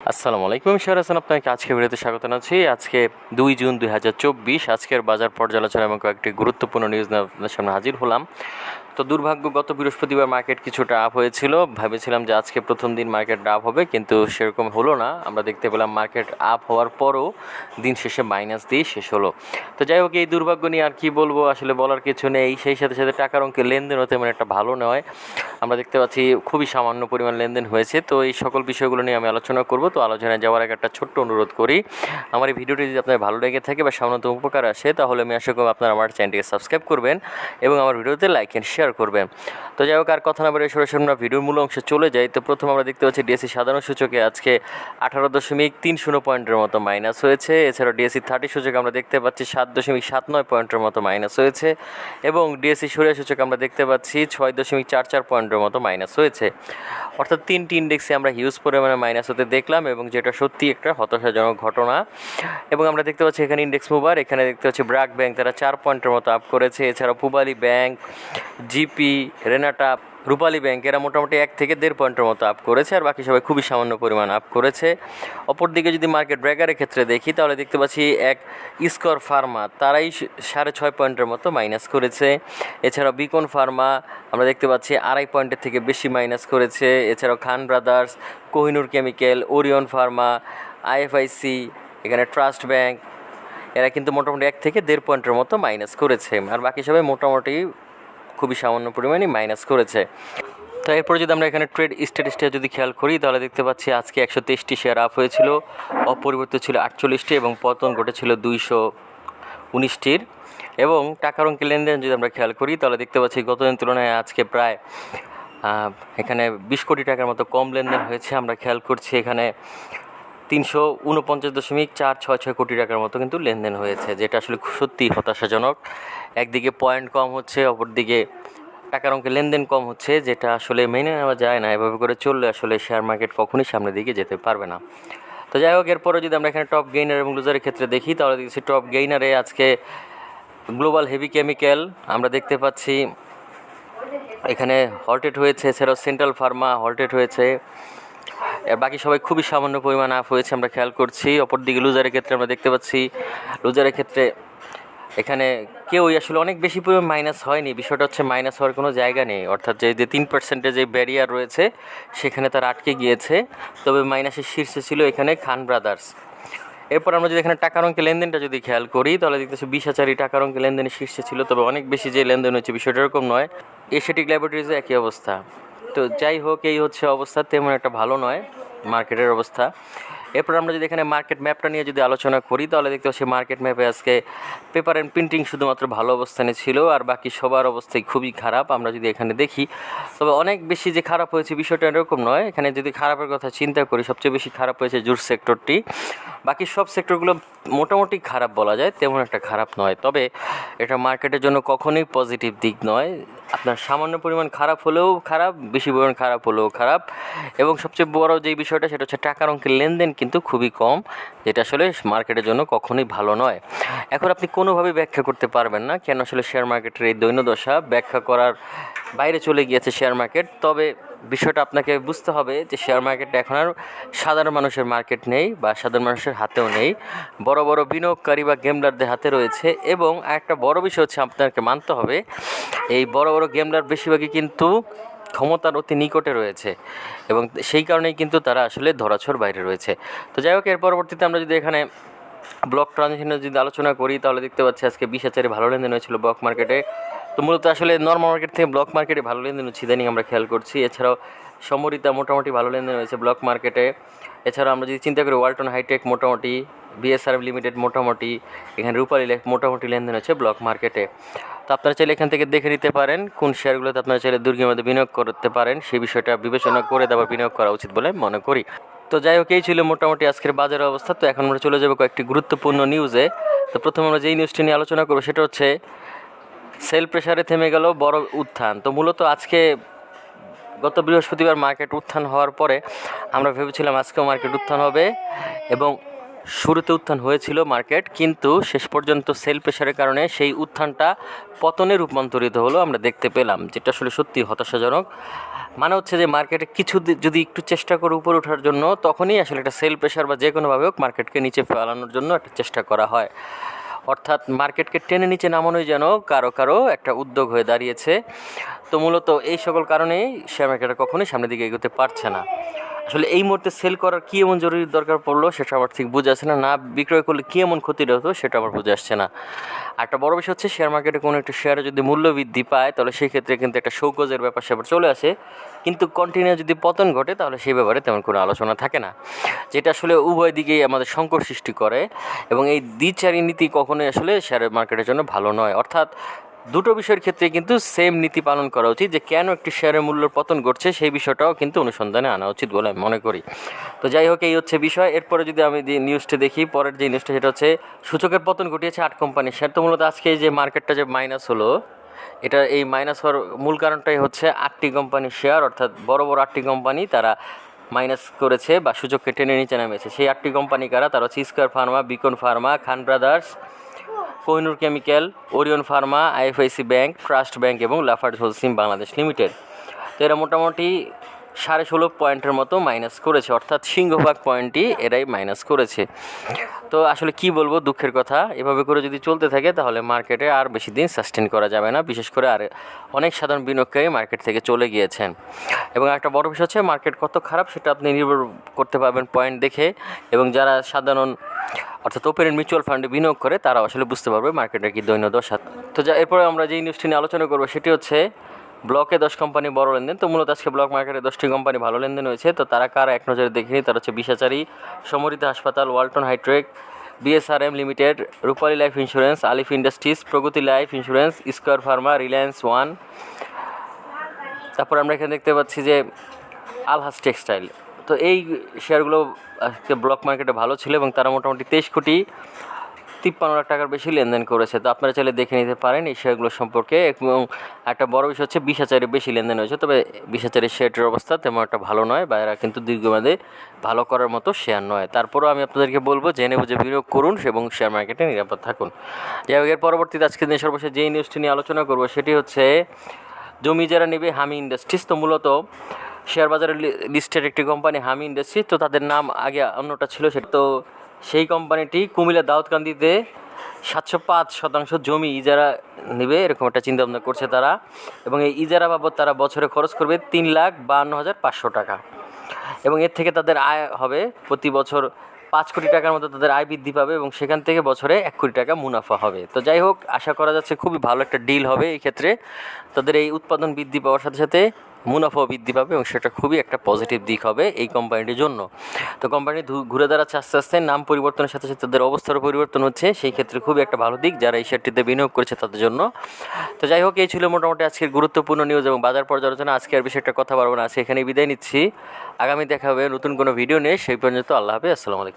আসসালামু আলাইকুম, শেয়ার হাসান আপনাকে আজকে ভিডিওতে স্বাগত জানাচ্ছি। আজকে দুই জুন দুই হাজার চব্বিশ, আজকের বাজার পর্যালোচনা এবং কয়েকটি গুরুত্বপূর্ণ নিউজ আপনাদের সামনে হাজির হলাম। তো দুর্ভাগ্য, গত বৃহস্পতিবার মার্কেট কিছুটা আপ হয়েছিল। ভেবেছিলাম যে আজকে প্রথম দিন মার্কেট আপ হবে, কিন্তু সেরকম হলো না। আমরা দেখতে পেলাম মার্কেট আপ হওয়ার পরও দিন শেষে মাইনাস দিয়ে শেষ হলো। তো যাই হোক, এই দুর্ভাগ্য নিয়ে আর কি বলব? আসলে বলার কিছু নেই। সেই সাথে সাথে টাকার অঙ্কে লেনদেন হতে মানে একটা ভালো নয়। আমরা দেখতে পাচ্ছি খুবই সামান্য পরিমাণ লেনদেন হয়েছে। তো এই সকল বিষয়গুলো নিয়ে আমি আলোচনা করব। তো আলোচনায় যাওয়ার আগে একটা ছোট্ট অনুরোধ করি। আমার এই ভিডিওটি যদি আপনার ভালো লেগে থাকে বা সামান্যতম উপকার আসে, তাহলে আমি আশা করব আপনারা আমার চ্যানেলটিকে সাবস্ক্রাইব করবেন এবং আমার ভিডিওতে লাইক অ্যান্ড শেয়ার করবেন। তো যাই হোক, আর কথা না বলে সরাসরি আমরা ভিডিওর মূল অংশে চলে যাই। তো প্রথম আমরা দেখতে পাচ্ছি ডিএসসি সাধারণ সূচকে আজকে আঠারো দশমিক তিন শূন্য পয়েন্টের মতো মাইনাস হয়েছে। এছাড়াও ডিএসসি থার্টি সূচক আমরা দেখতে পাচ্ছি সাত দশমিক সাত নয় পয়েন্টের মতো মাইনাস হয়েছে এবং ডিএসসি সরিয়া সূচক আমরা দেখতে পাচ্ছি ছয় দশমিক চার চার পয়েন্টের মতো মাইনাস হয়েছে। অর্থাৎ তিনটি ইন্ডেক্সে আমরা হিউজ পরিমাণে মাইনাস হতে দেখলাম। এবং যেটা সত্যি একটা হতাশাজনক ঘটনা। এবং আমরা দেখতে পাচ্ছি এখানে ইন্ডেক্স মুভার এখানে দেখতে পাচ্ছি ব্রাক ব্যাংক তারা চার পয়েন্টের মতো আপ করেছে। এছাড়া Pubali bank GP Renata Rupali bank এরা মোটামুটি এক থেকে দেড় পয়েন্টের মতো আপ করেছে, আর বাকি সবাই খুবই সামান্য পরিমাণ আপ করেছে। অপরদিকে যদি মার্কেট ব্রেকারের ক্ষেত্রে দেখি, তাহলে দেখতে পাচ্ছি এক ইস্কর ফার্মা তারাই সাড়ে ছয় পয়েন্টের মতো মাইনাস করেছে। এছাড়াও বিকন ফার্মা আমরা দেখতে পাচ্ছি আড়াই পয়েন্টের থেকে বেশি মাইনাস করেছে। এছাড়াও Khan brothers Kohinoor chemical Orion pharma IFIC এখানে ট্রাস্ট ব্যাংক এরা কিন্তু মোটামুটি এক থেকে দেড় পয়েন্টের মতো মাইনাস করেছে। আর বাকি সবাই মোটামুটি খুবই সামান্য পরিমাণে মাইনাস করেছে। তো এরপর যদি আমরা এখানে ট্রেড স্ট্যাটিসটা যদি খেয়াল করি, তাহলে দেখতে পাচ্ছি আজকে একশো তেইশটি শেয়ার আপ হয়েছিল, অপরিবর্তিত ছিল আটচল্লিশটি এবং পতন ঘটেছিল দুইশো উনিশটির। এবং টাকার অঙ্কে লেনদেন যদি আমরা খেয়াল করি, তাহলে দেখতে পাচ্ছি গত দিন তুলনায় আজকে প্রায় এখানে বিশ কোটি টাকার মতো কম লেনদেন হয়েছে। আমরা খেয়াল করছি এখানে তিনশো উনপঞ্চাশ দশমিক চার ছয় ছয় কোটি টাকার মতো কিন্তু লেনদেন হয়েছে, যেটা আসলে সত্যিই হতাশাজনক। একদিকে পয়েন্ট কম হচ্ছে, অপরদিকে টাকার অঙ্কে লেনদেন কম হচ্ছে, যেটা আসলে মেনে নেওয়া যায় না। এভাবে করে চললে আসলে শেয়ার মার্কেট কখনোই সামনের দিকে যেতে পারবে না। তো যাই হোক এরপরে যদি আমরা এখানে টপ গেইনার এবং লুজারের ক্ষেত্রে দেখি, তাহলে দেখছি টপ গেইনারে আজকে গ্লোবাল হেভি কেমিক্যাল আমরা দেখতে পাচ্ছি এখানে হল্টেড হয়েছে, এছাড়াও সেন্ট্রাল ফার্মা হল্টেড হয়েছে। বাকি সবাই খুবই সামান্য পরিমাণ আপ হয়েছে, আমরা খেয়াল করছি। অপরদিকে লুজারের ক্ষেত্রে আমরা দেখতে পাচ্ছি, লুজারের ক্ষেত্রে এখানে কেউই আসলে অনেক বেশি পরিমাণ মাইনাস হয়নি। বিষয়টা হচ্ছে মাইনাস হওয়ার কোনো জায়গা নেই। অর্থাৎ যে যে তিন পার্সেন্টের যে ব্যারিয়ার রয়েছে, সেখানে তার আটকে গিয়েছে। তবে মাইনাসের শীর্ষে ছিল এখানে খান ব্রাদার্স এরপর আমরা যদি এখানে টাকার অঙ্কে লেনদেনটা যদি খেয়াল করি, তাহলে দেখতেছি বিশ হাজারই টাকার অঙ্কে লেনদেনের শীর্ষে ছিল। তবে অনেক বেশি যে লেনদেন হচ্ছে বিষয়টা এরকম নয়। এশিয়াটিক ল্যাবরেটরিজে একই অবস্থা। তো যাই হোক, এই হচ্ছে অবস্থা। তেমন একটা ভালো নয় মার্কেটের অবস্থা। এরপর আমরা যদি এখানে মার্কেট ম্যাপটা নিয়ে যদি আলোচনা করি, তাহলে দেখতে পাচ্ছি মার্কেট ম্যাপে আজকে পেপার অ্যান্ড প্রিন্টিং শুধুমাত্র ভালো অবস্থানে ছিল আর বাকি সবার অবস্থাই খুবই খারাপ। আমরা যদি এখানে দেখি, তবে অনেক বেশি যে খারাপ হয়েছে বিষয়টা এরকম নয়। এখানে যদি খারাপের কথা চিন্তা করি, সবচেয়ে বেশি খারাপ হয়েছে জুট সেক্টরটি। বাকি সব সেক্টরগুলো মোটামুটি খারাপ বলা যায়, তেমন একটা খারাপ নয়। তবে এটা মার্কেটের জন্য কখনোই পজিটিভ দিক নয়। আপনার সামান্য পরিমাণ খারাপ হলেও খারাপ, বেশি পরিমাণ খারাপ হলেও খারাপ। এবং সবচেয়ে বড় যেই বিষয়টা, সেটা হচ্ছে টাকার অঙ্কের লেনদেন কিন্তু খুবই কম, যেটা আসলে মার্কেটের জন্য কখনোই ভালো নয়। এখন আপনি কোনোভাবেই ব্যাখ্যা করতে পারবেন না, কেন আসলে শেয়ার মার্কেটের এই দৈন্যদশা ব্যাখ্যা করার বাইরে চলে গিয়েছে শেয়ার মার্কেট তবে বিষয়টা আপনাকে বুঝতে হবে যে শেয়ার মার্কেটটা এখন আর সাধারণ মানুষের মার্কেট নেই বা সাধারণ মানুষের হাতেও নেই। বড় বড় বিনিয়োগকারী বা গেমলারদের হাতে রয়েছে। এবং একটা বড় বিষয় হচ্ছে আপনাকে মানতে হবে এই বড় বড় গেমলার বেশিরভাগই কিন্তু ক্ষমতার অতি নিকটে রয়েছে এবং সেই কারণেই কিন্তু তারা আসলে ধরাছর বাইরে রয়েছে। তো যাই হোক, এর পরবর্তীতে আমরা যদি এখানে ব্লক ট্রানজেকশনের যদি আলোচনা করি, তাহলে দেখতে পাচ্ছি আজকে বিশ হাজারে ভালো লেনদেন হয়েছিল ব্লক মার্কেটে তো মূলত আসলে নর্মাল মার্কেট থেকে ব্লক মার্কেটে ভালো লেনদেন হচ্ছে, ইদানিং আমরা খেয়াল করছি। এছাড়াও সমরিতা মোটামুটি ভালো লেনদেন হয়েছে ব্লক মার্কেটে এছাড়াও আমরা যদি চিন্তা করি ওয়ালটন হাইটেক মোটামুটি বিএসআরএফ লিমিটেড মোটামুটি, এখানে রূপালী লেক মোটামুটি লেনদেন হচ্ছে ব্লক মার্কেটে তো আপনারা চাইলে এখান থেকে দেখে নিতে পারেন, কোন শেয়ারগুলোতে আপনারা চাইলে দুর্গের মধ্যে বিনিয়োগ করতে পারেন, সেই বিষয়টা বিবেচনা করে তারপর বিনিয়োগ করা উচিত বলে মনে করি। তো যাই হোক, এই ছিল মোটামুটি আজকের বাজারের অবস্থা। তো এখন আমরা চলে যাব কয়েকটি গুরুত্বপূর্ণ নিউজে তো প্রথমে আমরা যেই নিউজটি নিয়ে আলোচনা করব, সেটা হচ্ছে সেল প্রেশারে থেমে গেল বড় উত্থান। তো মূলত আজকে গত বৃহস্পতিবার মার্কেট উত্থান হওয়ার পরে আমরা ভেবেছিলাম আজকেও মার্কেট উত্থান হবে এবং শুরুতে উত্থান হয়েছিল মার্কেট, কিন্তু শেষ পর্যন্ত সেল প্রেশারের কারণে সেই উত্থানটা পতনে রূপান্তরিত হলো আমরা দেখতে পেলাম, যেটা আসলে সত্যি হতাশাজনক। মানে হচ্ছে যে মার্কেটে কিছু যদি একটু চেষ্টা করে উপরে ওঠার জন্য, তখনই আসলে একটা সেল প্রেশার বা যে কোনোভাবে হোক মার্কেটকে নিচে ফেলানোর জন্য একটা চেষ্টা করা হয়। অর্থাৎ মার্কেটকে টেনে নিচে নামানোই যেন কারও কারও একটা উদ্যোগ হয়ে দাঁড়িয়েছে। তো মূলত এই সকল কারণেই শেয়ার মার্কেটটা কখনোই সামনের দিকে এগোতে পারছে না। আসলে এই মুহূর্তে সেল করার কী এমন জরুরি দরকার পড়ল সেটা আমার ঠিক বুঝে আসছে না। না, বিক্রয় করলে কী এমন ক্ষতি হতো সেটা আমার বুঝে আসছে না। আর একটা বড় বিষয় হচ্ছে শেয়ার মার্কেটে কোনো একটা শেয়ারে যদি মূল্য বৃদ্ধি পায়, তাহলে সেই ক্ষেত্রে কিন্তু একটা শৌকজের ব্যাপার স্যাপার চলে আসে। কিন্তু কন্টিনিউ যদি পতন ঘটে, তাহলে সেই ব্যাপারে তেমন কোনো আলোচনা থাকে না। যেটা আসলে উভয় দিকেই আমাদের সংকট সৃষ্টি করে এবং এই দ্বিচারী নীতি কখনোই আসলে শেয়ার মার্কেটের জন্য ভালো নয়। অর্থাৎ দুটো বিষয়ের ক্ষেত্রে কিন্তু সেম নীতি পালন করা উচিত যে কেন একটি শেয়ারের মূল্যের পতন ঘটছে সেই বিষয়টাও কিন্তু অনুসন্ধানে আনা উচিত বলে আমি মনে করি। তো যাই হোক, এই হচ্ছে বিষয়। এরপরে যদি আমি যে নিউজটা দেখি, পরের যে নিউজটা সেটা হচ্ছে সূচকের পতন ঘটিয়েছে আট কোম্পানির শেয়ার তো মূলত আজকে যে মার্কেটটা যে মাইনাস হলো, এটা এই মাইনাস হওয়ার মূল কারণটাই হচ্ছে আটটি কোম্পানির শেয়ার অর্থাৎ বড় বড় আটটি কোম্পানি তারা মাইনাস করেছে বা সূচককে টেনে নিচে নামিয়েছে। সেই আটটি কোম্পানি কারা? তারা হচ্ছে Square Pharma Beacon Pharma Khan brothers Kohinoor chemical, Orion pharma, IFIC bank, trust bank এবং লাফার্জ হোলসিম বাংলাদেশ লিমিটেড। তো এরা মোটামুটি সাড়ে ষোলো পয়েন্টের মতো মাইনাস করেছে। অর্থাৎ সিংহভাগ পয়েন্টই এরাই মাইনাস করেছে। তো আসলে কি বলব, দুঃখের কথা। এভাবে করে যদি চলতে থাকে, তাহলে মার্কেটে আর বেশি দিন সাস্টেন করা যাবে না। বিশেষ করে আর অনেক সাধারণ বিনিয়োগকারী মার্কেট থেকে চলে গিয়েছেন। এবং একটা বড় বিষয় হচ্ছে মার্কেট কত খারাপ, সেটা আপনি নির্ভর করতে পারবেন পয়েন্ট দেখে। এবং যারা সাধারণ, অর্থাৎ ওপেন মিউচুয়াল ফান্ডে বিনিয়োগ করে তারা আসলে বুঝতে পারবে মার্কেটের কি দৈন্য দশা তো যা, এরপরে আমরা যে নিউজটি নিয়ে আলোচনা করব, সেটি হচ্ছে ব্লকে দশ কোম্পানি বড় লেনদেন। তো মূলত আজকে ব্লক মার্কেটে দশটি কোম্পানি ভালো লেনদেন হয়েছে। তো তারা কার এক নজরে দেখিনি তারা হচ্ছে বিশাচারী, সমরিত হাসপাতাল, Walton হাইট্রেক, BSRM limited, Rupali life insurance, Alif industries, Pragati life insurance, square pharma, reliance one. তারপর আমরা এখানে দেখতে পাচ্ছি যে আলহাস টেক্সটাইল। তো এই শেয়ারগুলো আজকে ব্লক মার্কেটে ভালো ছিল এবং তারা মোটামুটি তেইশ কোটি তিপ্পান্ন লাখ টাকার বেশি লেনদেন করেছে। তো আপনারা চাইলে দেখে নিতে পারেন এই শেয়ারগুলো সম্পর্কে। এবং একটা বড় বিষয় হচ্ছে বিশ হাজারের বেশি লেনদেন হয়েছে। তবে বিশ হাজারের শেয়ারটির অবস্থা তেমন একটা ভালো নয়। বা এরা কিন্তু দীর্ঘমেয়াদে ভালো করার মতো শেয়ার নয়। তারপরেও আমি আপনাদেরকে বলব, জেনে বুঝে বিনিয়োগ করুন এবং শেয়ার মার্কেটে নিরাপদ থাকুন। যাই হোক, এর পরবর্তীতে আজকে দিনে সর্বশেষ যেই নিউজটি নিয়ে আলোচনা করব সেটি হচ্ছে, জমি যারা নেবে হামি ইন্ডাস্ট্রিজ, তো মূলত শেয়ার বাজারে লিস্টেড একটি কোম্পানি হামি ইন্ডাস্ট্রি তো তাদের নাম আগে অন্যটা ছিল, সেটা তো সেই কোম্পানিটি কুমিল্লা দাউদকান্দিতে সাতশো পাঁচ শতাংশ জমি ইজারা নেবে, এরকম একটা চিন্তা ভাবনা করছে তারা। এবং এই ইজারা বাবদ তারা বছরে খরচ করবে তিন লাখ বাহান্ন হাজার পাঁচশো টাকা। এবং এর থেকে তাদের আয় হবে প্রতি বছর পাঁচ কোটি টাকার মতো তাদের আয় বৃদ্ধি পাবে এবং সেখান থেকে বছরে এক কোটি টাকা মুনাফা হবে। তো যাই হোক, আশা করা যাচ্ছে খুবই ভালো একটা ডিল হবে এই ক্ষেত্রে। তাদের এই উৎপাদন বৃদ্ধি পাওয়ার সাথে সাথে মুনাফাও বৃদ্ধি পাবে এবং সেটা খুবই একটা পজিটিভ দিক হবে এই কোম্পানিটির জন্য। তো কোম্পানি ঘুরে দাঁড়াচ্ছে আস্তে আস্তে, নাম পরিবর্তনের সাথে সাথে তাদের অবস্থারও পরিবর্তন হচ্ছে, সেই ক্ষেত্রে খুবই একটা ভালো দিক যারা এই শেয়ারটিতে বিনিয়োগ করেছে তাদের জন্য। তো যাই হোক, এই ছিল মোটামুটি আজকের গুরুত্বপূর্ণ নিউজ এবং বাজার পর্যালোচনা। আজকে আর বিষয়টা কথা পারব না, আজকে এখানে বিদায় নিচ্ছি। আগামী দেখা হবে নতুন কোনো ভিডিও নিয়ে, সেই পর্যন্ত আল্লাহ হাফেজ, আসসালামু আলাইকুম।